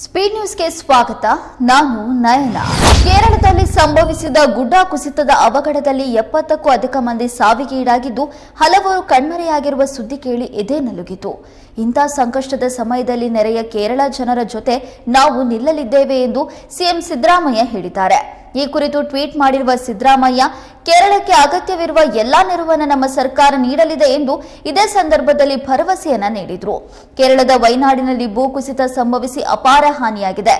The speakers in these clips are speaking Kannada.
ಸ್ಪೀಡ್ ನ್ಯೂಸ್ಗೆ ಸ್ವಾಗತ. ನಾನು ನಯನ. ಕೇರಳದಲ್ಲಿ ಸಂಭವಿಸಿದ ಗುಡ್ಡ ಕುಸಿತದ ಅವಘಡದಲ್ಲಿ ಎಪ್ಪತ್ತಕ್ಕೂ ಅಧಿಕ ಮಂದಿ ಸಾವಿಗೀಡಾಗಿದ್ದು ಹಲವರು ಕಣ್ಮರೆಯಾಗಿರುವ ಸುದ್ದಿ ಕೇಳಿ ಎದೆ ನಲುಗಿತು. ಇಂಥ ಸಂಕಷ್ಟದ ಸಮಯದಲ್ಲಿ ನೆರೆಯ ಕೇರಳ ಜನರ ಜೊತೆ ನಾವು ನಿಲ್ಲಲಿದ್ದೇವೆ ಎಂದು ಸಿಎಂ ಸಿದ್ದರಾಮಯ್ಯ ಹೇಳಿದ್ದಾರೆ. ಈ ಕುರಿತು ಟ್ವೀಟ್ ಮಾಡಿರುವ ಸಿದ್ದರಾಮಯ್ಯ ಕೇರಳಕ್ಕೆ ಅಗತ್ಯವಿರುವ ಎಲ್ಲಾ ನೆರವನ್ನು ನಮ್ಮ ಸರ್ಕಾರ ನೀಡಲಿದೆ ಎಂದು ಇದೇ ಸಂದರ್ಭದಲ್ಲಿ ಭರವಸೆಯನ್ನ ನೀಡಿದ್ರು. ಕೇರಳದ ವೈನಾಡಿನಲ್ಲಿ ಭೂಕುಸಿತ ಸಂಭವಿಸಿ ಅಪಾರ ಹಾನಿಯಾಗಿದೆ.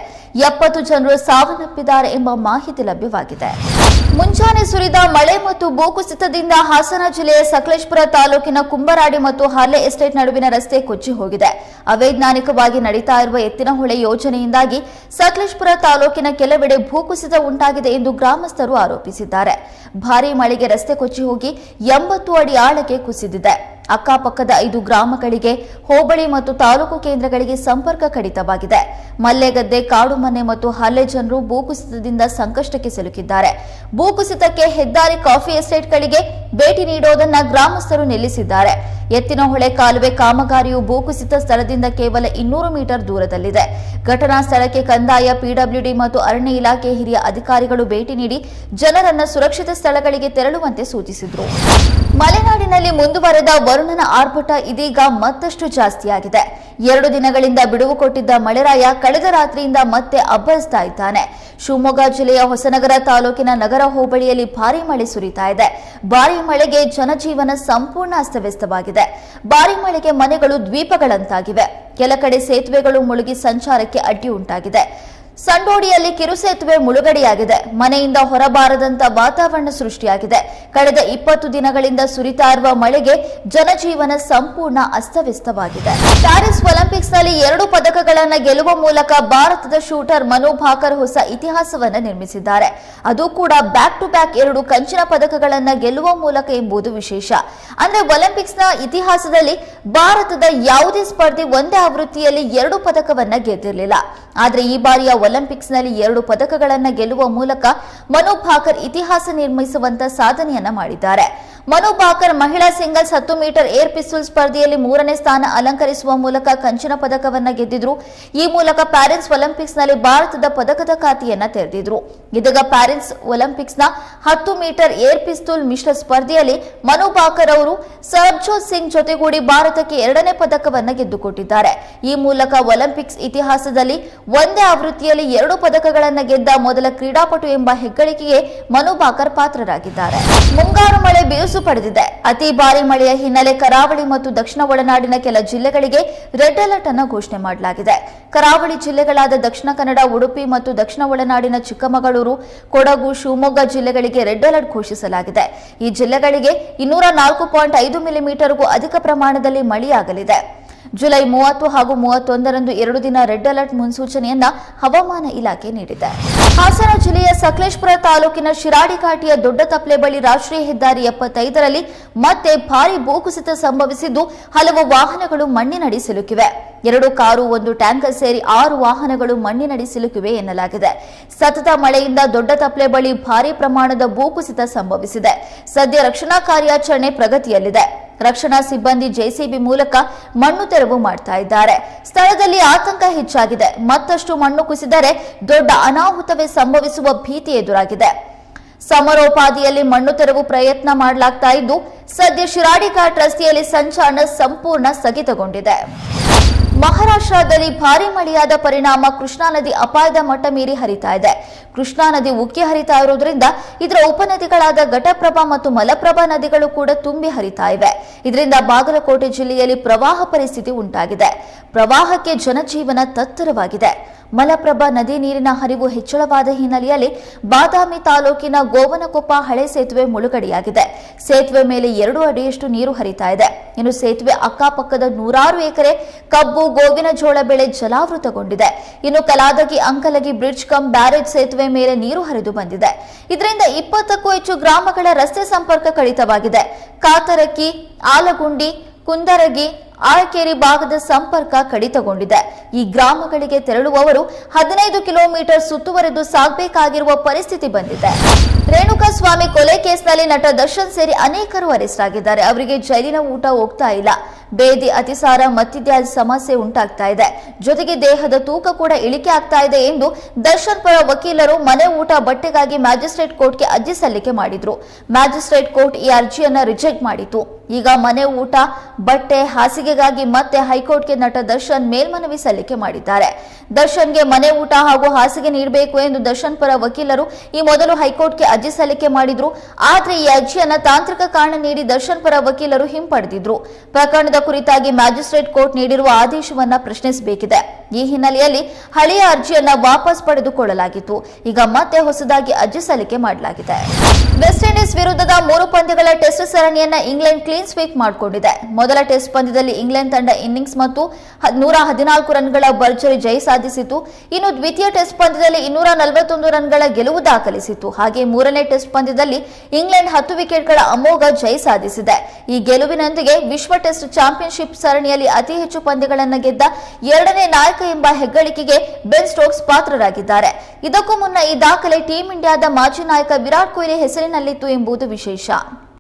ಎಪ್ಪತ್ತು ಜನರು ಸಾವನ್ನಪ್ಪಿದ್ದಾರೆ ಎಂಬ ಮಾಹಿತಿ ಲಭ್ಯವಾಗಿದೆ. ಮುಂಜಾನೆ ಸುರಿದ ಮಳೆ ಮತ್ತು ಭೂಕುಸಿತದಿಂದ ಹಾಸನ ಜಿಲ್ಲೆಯ ಸಕಲೇಶ್ಪುರ ತಾಲೂಕಿನ ಕುಂಬರಾಡಿ ಮತ್ತು ಹಾಲೆ ಎಸ್ಟೇಟ್ ನಡುವಿನ ರಸ್ತೆ ಕೊಚ್ಚಿ ಹೋಗಿದೆ. ಅವೈಜ್ಞಾನಿಕವಾಗಿ ನಡೀತಾ ಇರುವ ಎತ್ತಿನಹೊಳೆ ಯೋಜನೆಯಿಂದಾಗಿ ಸಕಲೇಶ್ಪುರ ತಾಲೂಕಿನ ಕೆಲವೆಡೆ ಭೂಕುಸಿತ ಉಂಟಾಗಿದೆ ಎಂದು ಗ್ರಾಮಸ್ಥರು ಆರೋಪಿಸಿದ್ದಾರೆ. ಭಾರೀ ಮಳೆಗೆ ರಸ್ತೆ ಕೊಚ್ಚಿ ಹೋಗಿ ಎಂಬತ್ತು ಅಡಿ ಆಳಕ್ಕೆ ಕುಸಿದಿದೆ. ಅಕ್ಕಪಕ್ಕದ ಐದು ಗ್ರಾಮಗಳಿಗೆ ಹೋಬಳಿ ಮತ್ತು ತಾಲೂಕು ಕೇಂದ್ರಗಳಿಗೆ ಸಂಪರ್ಕ ಕಡಿತವಾಗಿದೆ. ಮಲ್ಲೆಗದ್ದೆ, ಕಾಡುಮನೆ ಮತ್ತು ಹಲ್ಲೆ ಜನರು ಭೂಕುಸಿತದಿಂದ ಸಂಕಷ್ಟಕ್ಕೆ ಸಿಲುಕಿದ್ದಾರೆ. ಭೂಕುಸಿತಕ್ಕೆ ಹೆದ್ದಾರಿ ಕಾಫಿ ಎಸ್ಟೇಟ್ಗಳಿಗೆ ಭೇಟಿ ನೀಡೋದನ್ನ ಗ್ರಾಮಸ್ಥರು ನಿಲ್ಲಿಸಿದ್ದಾರೆ. ಎತ್ತಿನಹೊಳೆ ಕಾಲುವೆ ಕಾಮಗಾರಿಯು ಭೂಕುಸಿತ ಸ್ಥಳದಿಂದ ಕೇವಲ ಇನ್ನೂರು ಮೀಟರ್ ದೂರದಲ್ಲಿದೆ. ಘಟನಾ ಸ್ಥಳಕ್ಕೆ ಕಂದಾಯ ಪಿಡಬ್ಲ್ಯೂಡಿ ಮತ್ತು ಅರಣ್ಯ ಇಲಾಖೆ ಹಿರಿಯ ಅಧಿಕಾರಿಗಳು ಭೇಟಿ ನೀಡಿ ಜನರನ್ನು ಸುರಕ್ಷಿತ ಸ್ಥಳಗಳಿಗೆ ತೆರಳುವಂತೆ ಸೂಚಿಸಿದರು. ಮಲೆನಾಡಿನಲ್ಲಿ ಮುಂದುವರೆದ ವರುಣನ ಆರ್ಭಟ ಇದೀಗ ಮತ್ತಷ್ಟು ಜಾಸ್ತಿಯಾಗಿದೆ. ಎರಡು ದಿನಗಳಿಂದ ಬಿಡುವು ಕೊಟ್ಟಿದ್ದ ಮಳೆರಾಯ ಕಳೆದ ರಾತ್ರಿಯಿಂದ ಮತ್ತೆ ಅಬ್ಬರಿಸ್ತಾ ಇದ್ದಾನೆ. ಶಿವಮೊಗ್ಗ ಜಿಲ್ಲೆಯ ಹೊಸನಗರ ತಾಲೂಕಿನ ನಗರ ಹೋಬಳಿಯಲ್ಲಿ ಭಾರಿ ಮಳೆ ಸುರಿತಾ ಇದೆ. ಭಾರಿ ಮಳೆಗೆ ಜನಜೀವನ ಸಂಪೂರ್ಣ ಅಸ್ತವ್ಯಸ್ತವಾಗಿದೆ. ಭಾರಿ ಮಳೆಗೆ ಮನೆಗಳು ದ್ವೀಪಗಳಂತಾಗಿವೆ. ಕೆಲ ಕಡೆ ಸೇತುವೆಗಳು ಮುಳುಗಿ ಸಂಚಾರಕ್ಕೆ ಅಡ್ಡಿ ಉಂಟಾಗಿದೆ. ಸಂಡೋಡಿಯಲ್ಲಿ ಕಿರುಸೇತುವೆ ಮುಳುಗಡೆಯಾಗಿದೆ. ಮನೆಯಿಂದ ಹೊರಬಾರದಂತ ವಾತಾವರಣ ಸೃಷ್ಟಿಯಾಗಿದೆ. ಕಳೆದ ಇಪ್ಪತ್ತು ದಿನಗಳಿಂದ ಸುರಿತಾ ಇರುವ ಮಳೆಗೆ ಜನಜೀವನ ಸಂಪೂರ್ಣ ಅಸ್ತವ್ಯಸ್ತವಾಗಿದೆ. ಪ್ಯಾರಿಸ್ ಒಲಿಂಪಿಕ್ಸ್ನಲ್ಲಿ ಎರಡು ಪದಕಗಳನ್ನು ಗೆಲ್ಲುವ ಮೂಲಕ ಭಾರತದ ಶೂಟರ್ ಮನು ಭಾಕರ್ ಹೊಸ ಇತಿಹಾಸವನ್ನು ನಿರ್ಮಿಸಿದ್ದಾರೆ. ಅದು ಕೂಡ ಬ್ಯಾಕ್ ಟು ಬ್ಯಾಕ್ ಎರಡು ಕಂಚಿನ ಪದಕಗಳನ್ನು ಗೆಲ್ಲುವ ಮೂಲಕ ಎಂಬುದು ವಿಶೇಷ. ಅಂದ್ರೆ ಒಲಿಂಪಿಕ್ಸ್ನ ಇತಿಹಾಸದಲ್ಲಿ ಭಾರತದ ಯಾವುದೇ ಸ್ಪರ್ಧಿ ಒಂದೇ ಆವೃತ್ತಿಯಲ್ಲಿ ಎರಡು ಪದಕವನ್ನ ಗೆದ್ದಿರಲಿಲ್ಲ. ಆದರೆ ಈ ಬಾರಿಯ ಒಲಿಂಪಿಕ್ಸ್ನಲ್ಲಿ ಎರಡು ಪದಕಗಳನ್ನು ಗೆಲ್ಲುವ ಮೂಲಕ ಮನು ಭಾಕರ್ ಇತಿಹಾಸ ನಿರ್ಮಿಸುವಂತ ಸಾಧನೆಯನ್ನ ಮಾಡಿದ್ದಾರೆ. ಮನು ಭಾಕರ್ ಮಹಿಳಾ ಸಿಂಗಲ್ಸ್ ಹತ್ತು ಮೀಟರ್ ಏರ್ ಪಿಸ್ತೂಲ್ ಸ್ಪರ್ಧೆಯಲ್ಲಿ ಮೂರನೇ ಸ್ಥಾನ ಅಲಂಕರಿಸುವ ಮೂಲಕ ಕಂಚಿನ ಪದಕವನ್ನ ಗೆದ್ದಿದ್ರು. ಈ ಮೂಲಕ ಪ್ಯಾರಿಸ್ ಒಲಿಂಪಿಕ್ಸ್ನಲ್ಲಿ ಭಾರತದ ಪದಕದ ಖಾತೆಯನ್ನ ತೆರೆದಿದ್ರು. ಇದೀಗ ಪ್ಯಾರಿಸ್ ಒಲಿಂಪಿಕ್ಸ್ನ ಹತ್ತು ಮೀಟರ್ ಏರ್ ಪಿಸ್ತೂಲ್ ಮಿಶ್ರ ಸ್ಪರ್ಧೆಯಲ್ಲಿ ಮನು ಭಾಕರ್ ಅವರು ಸರ್ಬ್ಜೋತ್ ಸಿಂಗ್ ಜೊತೆಗೂಡಿ ಭಾರತಕ್ಕೆ ಎರಡನೇ ಪದಕವನ್ನ ಗೆದ್ದುಕೊಟ್ಟಿದ್ದಾರೆ. ಈ ಮೂಲಕ ಒಲಿಂಪಿಕ್ಸ್ ಇತಿಹಾಸದಲ್ಲಿ ಒಂದೇ ಆವೃತ್ತಿಯಲ್ಲಿ ಎರಡು ಪದಕಗಳನ್ನು ಗೆದ್ದ ಮೊದಲ ಕ್ರೀಡಾಪಟು ಎಂಬ ಹೆಗ್ಗಳಿಕೆಗೆ ಮನು ಭಾಕರ್ ಪಾತ್ರರಾಗಿದ್ದಾರೆ. ಮುಂಗಾರು ಮಳೆ ಬಿರುಸು ಪಡೆದಿದೆ. ಅತಿ ಭಾರಿ ಮಳೆಯ ಹಿನ್ನೆಲೆ ಕರಾವಳಿ ಮತ್ತು ದಕ್ಷಿಣ ಒಳನಾಡಿನ ಕೆಲ ಜಿಲ್ಲೆಗಳಿಗೆ ರೆಡ್ ಅಲರ್ಟ್ ಅನ್ನು ಘೋಷಣೆ ಮಾಡಲಾಗಿದೆ. ಕರಾವಳಿ ಜಿಲ್ಲೆಗಳಾದ ದಕ್ಷಿಣ ಕನ್ನಡ, ಉಡುಪಿ ಮತ್ತು ದಕ್ಷಿಣ ಒಳನಾಡಿನ ಚಿಕ್ಕಮಗಳೂರು, ಕೊಡಗು, ಶಿವಮೊಗ್ಗ ಜಿಲ್ಲೆಗಳಿಗೆ ರೆಡ್ ಅಲರ್ಟ್ ಘೋಷಿಸಲಾಗಿದೆ. ಈ ಜಿಲ್ಲೆಗಳಿಗೆ ಇನ್ನೂರ ನಾಲ್ಕು ಪಾಯಿಂಟ್ ಐದು ಮಿಲಿಮೀಟರ್ಗೂ ಅಧಿಕ ಪ್ರಮಾಣದಲ್ಲಿ ಮಳೆಯಾಗಲಿದೆ. ಜುಲೈ ಮೂವತ್ತು ಹಾಗೂ ಮೂವತ್ತೊಂದರಂದು ಎರಡು ದಿನ ರೆಡ್ ಅಲರ್ಟ್ ಮುನ್ಸೂಚನೆಯನ್ನ ಹವಾಮಾನ ಇಲಾಖೆ ನೀಡಿದೆ. ಹಾಸನ ಜಿಲ್ಲೆಯ ಸಕಲೇಶ್ಪುರ ತಾಲೂಕಿನ ಶಿರಾಡಿ ಘಾಟಿಯ ದೊಡ್ಡ ತಪ್ಲೆ ಬಳಿ ರಾಷ್ಟ್ರೀಯ ಹೆದ್ದಾರಿ ಎಪ್ಪತ್ತೈದರಲ್ಲಿ ಮತ್ತೆ ಭಾರಿ ಭೂಕುಸಿತ ಸಂಭವಿಸಿದ್ದು ಹಲವು ವಾಹನಗಳು ಮಣ್ಣಿನಡಿ ಸಿಲುಕಿವೆ. ಎರಡು ಕಾರು, ಒಂದು ಟ್ಯಾಂಕರ್ ಸೇರಿ ಆರು ವಾಹನಗಳು ಮಣ್ಣಿನಡಿ ಸಿಲುಕಿವೆ ಎನ್ನಲಾಗಿದೆ. ಸತತ ಮಳೆಯಿಂದ ದೊಡ್ಡ ತಪ್ಲೆ ಬಳಿ ಭಾರಿ ಪ್ರಮಾಣದ ಭೂಕುಸಿತ ಸಂಭವಿಸಿದೆ. ಸದ್ಯ ರಕ್ಷಣಾ ಕಾರ್ಯಾಚರಣೆ ಪ್ರಗತಿಯಲ್ಲಿದೆ. ರಕ್ಷಣಾ ಸಿಬ್ಬಂದಿ ಜೆಸಿಬಿ ಮೂಲಕ ಮಣ್ಣು ತೆರವು ಮಾಡ್ತಾ ಇದ್ದಾರೆ. ಸ್ಥಳದಲ್ಲಿ ಆತಂಕ ಹೆಚ್ಚಾಗಿದೆ. ಮತ್ತಷ್ಟು ಮಣ್ಣು ಕುಸಿದರೆ ದೊಡ್ಡ ಅನಾಹುತವೇ ಸಂಭವಿಸುವ ಭೀತಿ ಎದುರಾಗಿದೆ. ಸಮರೋಪಾದಿಯಲ್ಲಿ ಮಣ್ಣು ತೆರವು ಪ್ರಯತ್ನ ಮಾಡಲಾಗ್ತಾ ಇದ್ದು, ಸದ್ಯ ಶಿರಾಡಿ ಘಾಟ್ ರಸ್ತೆಯಲ್ಲಿ ಸಂಚಾರ ಸಂಪೂರ್ಣ ಸ್ಥಗಿತಗೊಂಡಿದೆ. ಮಹಾರಾಷ್ಟ್ರದಲ್ಲಿ ಭಾರಿ ಮಳೆಯಾದ ಪರಿಣಾಮ ಕೃಷ್ಣಾ ನದಿ ಅಪಾಯದ ಮಟ್ಟ ಮೀರಿ ಹರಿತಾ ಇದೆ. ಕೃಷ್ಣಾ ನದಿ ಉಕ್ಕಿ ಹರಿತಾ ಇರುವುದರಿಂದ ಇದರ ಉಪನದಿಗಳಾದ ಘಟಪ್ರಭಾ ಮತ್ತು ಮಲಪ್ರಭಾ ನದಿಗಳು ಕೂಡ ತುಂಬಿ ಹರಿತಾ ಇವೆ. ಇದರಿಂದ ಬಾಗಲಕೋಟೆ ಜಿಲ್ಲೆಯಲ್ಲಿ ಪ್ರವಾಹ ಪರಿಸ್ಥಿತಿ ಉಂಟಾಗಿದೆ. ಪ್ರವಾಹಕ್ಕೆ ಜನಜೀವನ ತತ್ತರವಾಗಿದೆ. ಮಲಪ್ರಭಾ ನದಿ ನೀರಿನ ಹರಿವು ಹೆಚ್ಚಳವಾದ ಹಿನ್ನೆಲೆಯಲ್ಲಿ ಬಾದಾಮಿ ತಾಲೂಕಿನ ಗೋವನಕೊಪ್ಪ ಹಳೆ ಸೇತುವೆ ಮುಳುಗಡೆಯಾಗಿದೆ. ಸೇತುವೆ ಮೇಲೆ ಎರಡು ಅಡಿಯಷ್ಟು ನೀರು ಹರಿತಾ ಇದೆ. ಇನ್ನು ಸೇತುವೆ ಅಕ್ಕಪಕ್ಕದ ನೂರಾರು ಎಕರೆ ಕಬ್ಬು ಗೋವಿನ ಜೋಳ ಬೆಳೆ ಜಲಾವೃತಗೊಂಡಿದೆ. ಇನ್ನು Kaladagi, Ankalagi, bridge cum barrage ಸೇತುವೆ ಮೇಲೆ ನೀರು ಹರಿದು ಬಂದಿದೆ. ಇದರಿಂದ ಇಪ್ಪತ್ತಕ್ಕೂ ಹೆಚ್ಚು ಗ್ರಾಮಗಳ ರಸ್ತೆ ಸಂಪರ್ಕ ಕಡಿತವಾಗಿದೆ. ಕಾತರಕ್ಕಿ, ಆಲಗುಂಡಿ, ಕುಂದರಗಿ ಆಳಕೇರಿ ಭಾಗದ ಸಂಪರ್ಕ ಕಡಿತಗೊಂಡಿದೆ. ಈ ಗ್ರಾಮಗಳಿಗೆ ತೆರಳುವವರು ಹದಿನೈದು ಕಿಲೋಮೀಟರ್ ಸುತ್ತುವರೆದು ಸಾಗಬೇಕಾಗಿರುವ ಪರಿಸ್ಥಿತಿ ಬಂದಿದೆ. ರೇಣುಕಾ ಸ್ವಾಮಿ ಕೊಲೆ ಕೇಸ್ನಲ್ಲಿ ನಟ ದರ್ಶನ್ ಸೇರಿ ಅನೇಕರು ಅರೆಸ್ಟ್ ಆಗಿದ್ದಾರೆ ಅವರಿಗೆ ಜೈಲಿನ ಊಟ ಹೋಗ್ತಾ ಇಲ್ಲ. ಬೇದಿ ಅತಿಸಾರ ಮತ್ತಿತ್ಯಾದಿ ಸಮಸ್ಯೆ ಉಂಟಾಗ್ತಾ ಇದೆ. ಜೊತೆಗೆ ದೇಹದ ತೂಕ ಕೂಡ ಇಳಿಕೆ ಆಗ್ತಾ ಇದೆ ಎಂದು ದರ್ಶನ್ ಪರ ವಕೀಲರು ಮನೆ ಊಟ ಬಟ್ಟೆಗಾಗಿ ಮ್ಯಾಜಿಸ್ಟ್ರೇಟ್ ಕೋರ್ಟ್ಗೆ ಅರ್ಜಿ ಸಲ್ಲಿಕೆ ಮಾಡಿದ್ರು. ಮ್ಯಾಜಿಸ್ಟ್ರೇಟ್ ಕೋರ್ಟ್ ಈ ಅರ್ಜಿಯನ್ನ ರಿಜೆಕ್ಟ್ ಮಾಡಿತು. ಈಗ ಮನೆ ಊಟ, ಬಟ್ಟೆ, ಹಾಸಿಗೆಗಾಗಿ ಮತ್ತೆ ಹೈಕೋರ್ಟ್ಗೆ ನಟ ದರ್ಶನ್ ಮೇಲ್ಮನವಿ ಸಲ್ಲಿಕೆ ಮಾಡಿದ್ದಾರೆ. ದರ್ಶನ್ಗೆ ಮನೆ ಊಟ ಹಾಗೂ ಹಾಸಿಗೆ ನೀಡಬೇಕು ಎಂದು ದರ್ಶನ್ ಪರ ವಕೀಲರು ಈ ಮೊದಲು ಹೈಕೋರ್ಟ್ಗೆ ಅರ್ಜಿ ಸಲ್ಲಿಕೆ ಮಾಡಿದ್ರು. ಆದ್ರೆ ಈ ಅರ್ಜಿಯನ್ನ ತಾಂತ್ರಿಕ ಕಾರಣ ನೀಡಿ ದರ್ಶನ್ ಪರ ವಕೀಲರು ಹಿಂಪಡೆದಿದ್ರು. ಪ್ರಕರಣದ ಕುರಿತಾಗಿ ಮ್ಯಾಜಿಸ್ಟ್ರೇಟ್ ಕೋರ್ಟ್ ನೀಡಿರುವ ಆದೇಶವನ್ನ ಪ್ರಶ್ನಿಸಬೇಕಿದೆ. ಈ ಹಿನ್ನೆಲೆಯಲ್ಲಿ ಹಳೆಯ ಅರ್ಜಿಯನ್ನ ವಾಪಸ್ ಪಡೆದುಕೊಳ್ಳಲಾಗಿತ್ತು. ಈಗ ಮತ್ತೆ ಹೊಸದಾಗಿ ಅರ್ಜಿ ಸಲ್ಲಿಕೆ ಮಾಡಲಾಗಿದೆ. ವೆಸ್ಟ್ ಇಂಡೀಸ್ ವಿರುದ್ಧದ ಮೂರು ಪಂದ್ಯಗಳ ಟೆಸ್ಟ್ ಸರಣಿಯನ್ನ ಇಂಗ್ಲೆಂಡ್ ಕ್ಲೀನ್ ಸ್ವೀಪ್ ಮಾಡಿಕೊಂಡಿದೆ. ಮೊದಲ ಟೆಸ್ಟ್ ಪಂದ್ಯದಲ್ಲಿ ಇಂಗ್ಲೆಂಡ್ ತಂಡ ಇನ್ನಿಂಗ್ಸ್ ಮತ್ತು ನೂರ ಹದಿನಾಲ್ಕು ರನ್ಗಳ ಭರ್ಜರಿ ಜಯ ಸಾಧಿಸಿತು. ಇನ್ನು ದ್ವಿತೀಯ ಟೆಸ್ಟ್ ಪಂದ್ಯದಲ್ಲಿ ಇನ್ನೂರ ನಲವತ್ತೊಂದು ರನ್ಗಳ ಗೆಲುವು ದಾಖಲಿಸಿತು. ಹಾಗೆ ಮೂರನೇ ಟೆಸ್ಟ್ ಪಂದ್ಯದಲ್ಲಿ ಇಂಗ್ಲೆಂಡ್ ಹತ್ತು ವಿಕೆಟ್ಗಳ ಅಮೋಘ ಜಯ ಸಾಧಿಸಿದೆ. ಈ ಗೆಲುವಿನೊಂದಿಗೆ ವಿಶ್ವ ಟೆಸ್ಟ್ ಚಾಂಪಿಯನ್ಶಿಪ್ ಸರಣಿಯಲ್ಲಿ ಅತಿ ಹೆಚ್ಚು ಪಂದ್ಯಗಳನ್ನು ಗೆದ್ದ ಎರಡನೇ ನಾಯಕ ಎಂಬ ಹೆಗ್ಗಳಿಕೆಗೆ ಬೆನ್ ಸ್ಟೋಕ್ಸ್ ಪಾತ್ರರಾಗಿದ್ದಾರೆ. ಇದಕ್ಕೂ ಮುನ್ನ ಈ ದಾಖಲೆ ಟೀಂ ಇಂಡಿಯಾದ ಮಾಜಿ ನಾಯಕ ವಿರಾಟ್ ಕೊಹ್ಲಿ ಹೆಸರಿನಲ್ಲಿತ್ತು ಎಂಬುದು ವಿಶೇಷ.